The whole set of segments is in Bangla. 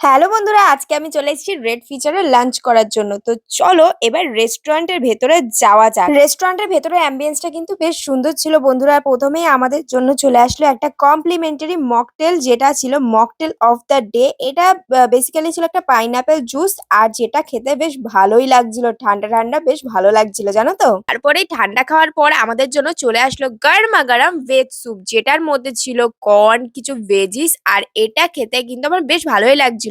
হ্যালো বন্ধুরা, আজকে আমি চলে এসেছি রেড ফিচারে লাঞ্চ করার জন্য। তো চলো এবার রেস্টুরেন্টের ভেতরে যাওয়া যাক। রেস্টুরেন্টের ভেতরে অ্যাম্বিয়েন্সটা কিন্তু বেশ সুন্দর ছিল বন্ধুরা। প্রথমেই আমাদের জন্য চলে আসলো একটা কমপ্লিমেন্টারি মকটেল যেটা ছিল মকটেল অফ দ্য ডে এটা বেসিক্যালি ছিল একটা পাইনাপেল জুস আর যেটা খেতে বেশ ভালোই লাগছিল। ঠান্ডা ঠান্ডা বেশ ভালো লাগছিল, জানো তো? তারপরে ঠান্ডা খাওয়ার পর আমাদের জন্য চলে আসলো গরমা গরম ভেজ স্যুপ যেটার মধ্যে ছিল কর্ন কিছু ভেজিস আর এটা খেতে কিন্তু আমার বেশ ভালোই লাগছিল।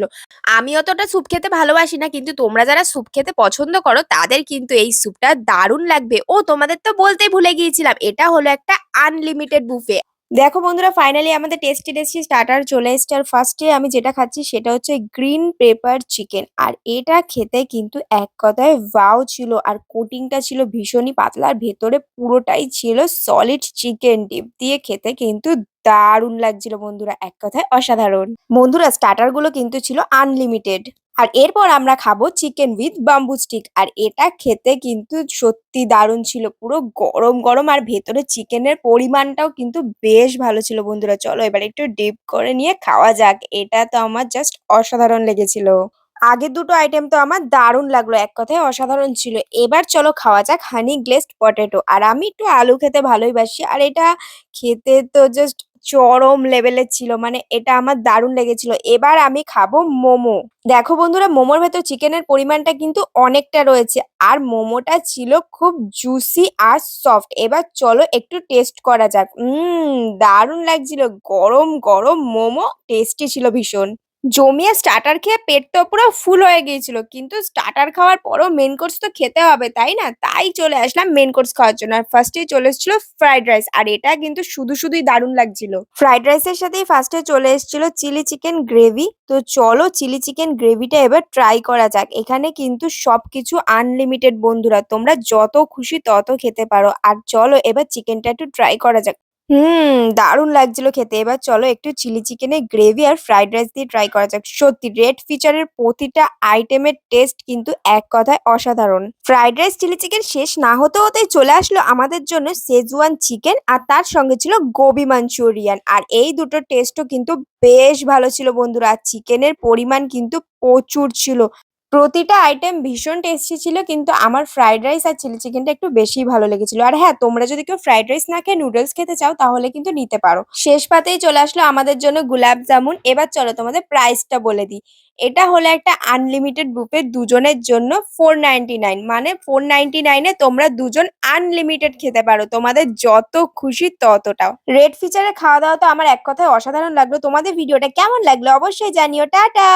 আমি অতটা স্যুপ খেতে ভালোবাসি না, কিন্তু তোমরা যারা স্যুপ খেতে পছন্দ করো, তাদের কিন্তু এই স্যুপটা দারুণ লাগবে। ও, তোমাদের তো বলতেই ভুলে গিয়েছিলাম, এটা হলো একটা আনলিমিটেড বুফে দেখো বন্ধুরা ফাইনালি আমাদের টেস্টি টেস্টি স্টার্টার চলে এসছে। আর ফার্স্টে আমি যেটা খাচ্ছি, সেটা হচ্ছে গ্রিন পেপার চিকেন আর এটা খেতে কিন্তু এক কথায় ভাও ছিল। আর কোটিংটা ছিল ভীষণই পাতলা। আর ভেতরে পুরোটাই ছিল সলিড চিকেন ডিপ দিয়ে খেতে কিন্তু দারুণ লাগছিল বন্ধুরা, এক কথায় অসাধারণ। বন্ধুরা স্টার্টারগুলো কিন্তু ছিল আনলিমিটেড আর এরপর আমরা খাব চিকেন উইথ বাম্বু স্টিক আর এটা খেতে কিন্তু সত্যি দারুণ ছিল, পুরো গরম গরম। আর ভেতরে চিকেনের পরিমাণটাও কিন্তু বেশ ভালো ছিল বন্ধুরা। চলো এবার একটু ডিপ করে নিয়ে খাওয়া যাক। এটা তো আমার জাস্ট অসাধারণ লেগেছিল। আগের দুটো আইটেম তো আমার দারুণ লাগল, এক কথায় অসাধারণ ছিল। এবার চলো খাওয়া যাক হানি গ্লেসড পটেটো আর আমি একটু আলু খেতে ভালোই বাসি। আর এটা খেতে তো জাস্ট চরম লেভেলের ছিল মানে এটা আমার দারুণ লেগেছিল। এবার আমি খাব মোমো। দেখো বন্ধুরা, মোমোর ভেতর চিকেনের পরিমাণটা কিন্তু অনেকটা রয়েছে, আর মোমোটা ছিল খুব জুসি আর সফট এবার চলো একটু টেস্ট করা যাক। উম, দারুণ লাগছিল। গরম গরম মোমো টেস্টি ছিল ভীষণ। জমিয়ে স্টার্টার খেয়ে পেটটা পুরো ফুল হয়ে গিয়েছিল। কিন্তু স্টার্টার খাওয়ার পরও মেন কোর্স তো খেতে হবে, তাই না? তাই চলে আসলাম মেন কোর্স খাওয়ার জন্য। আর ফার্স্টে চলে এসেছিল ফ্রাইড রাইস আর এটা কিন্তু শুধু শুধুই দারুণ লাগছিল। ফ্রাইড রাইসের সাথেই ফার্স্টে চলে এসেছিল চিলি চিকেন গ্রেভি তো চলো চিলি চিকেন গ্রেভিটা এবার ট্রাই করা যাক। এখানে কিন্তু সবকিছু আনলিমিটেড বন্ধুরা। তোমরা যত খুশি তত খেতে পারো। আর চলো এবার চিকেনটা একটু ট্রাই করা যাক। হুম, দারুণ লাগছিল খেতে। এবার চলো একটু চিলি চিকেনের গ্রেভি আর ফ্রাইড রাইস দিয়ে ট্রাই করা যাক। সত্যি রেড ফিচারের প্রতিটা আইটেমের টেস্ট কিন্তু এক কথায় অসাধারণ। ফ্রাইড রাইস, চিলি চিকেন শেষ না হতে হতেই চলে আসলো আমাদের জন্য সেজওয়ান চিকেন আর তার সঙ্গে ছিল গোবি মাঞ্চুরিয়ান আর এই দুটো টেস্টও কিন্তু বেশ ভালো ছিল বন্ধুরা। আর চিকেনের পরিমাণ কিন্তু প্রচুর ছিল। প্রতিটা আইটেম ভীষণ টেস্টি ছিল, কিন্তু আমার ফ্রাইড রাইস আর চিলি চিকেনটা একটু বেশি ভালো লেগেছিল। আর হ্যাঁ তোমরা যদি কেউ ফ্রাইড রাইস না খেয়ে নুডলস খেতে চাও, তাহলে কিন্তু নিতে পারো। শেষ পাতেই চলে আসলো আমাদের জন্য গুলাব জামুন এবার চলো তোমাদের প্রাইসটা বলে দিই। এটা হলো একটা আনলিমিটেড বুফে দুজনের জন্য ফোর নাইন মানে ফোর নাইনটি নাইনে তোমরা দুজন আনলিমিটেড খেতে পারো। তোমাদের যত খুশি ততটাও। রেড ফিচারে খাওয়া দাওয়া তো আমার এক কথায় অসাধারণ লাগল। তোমাদের ভিডিওটা কেমন লাগল অবশ্যই জানিও। টাটা!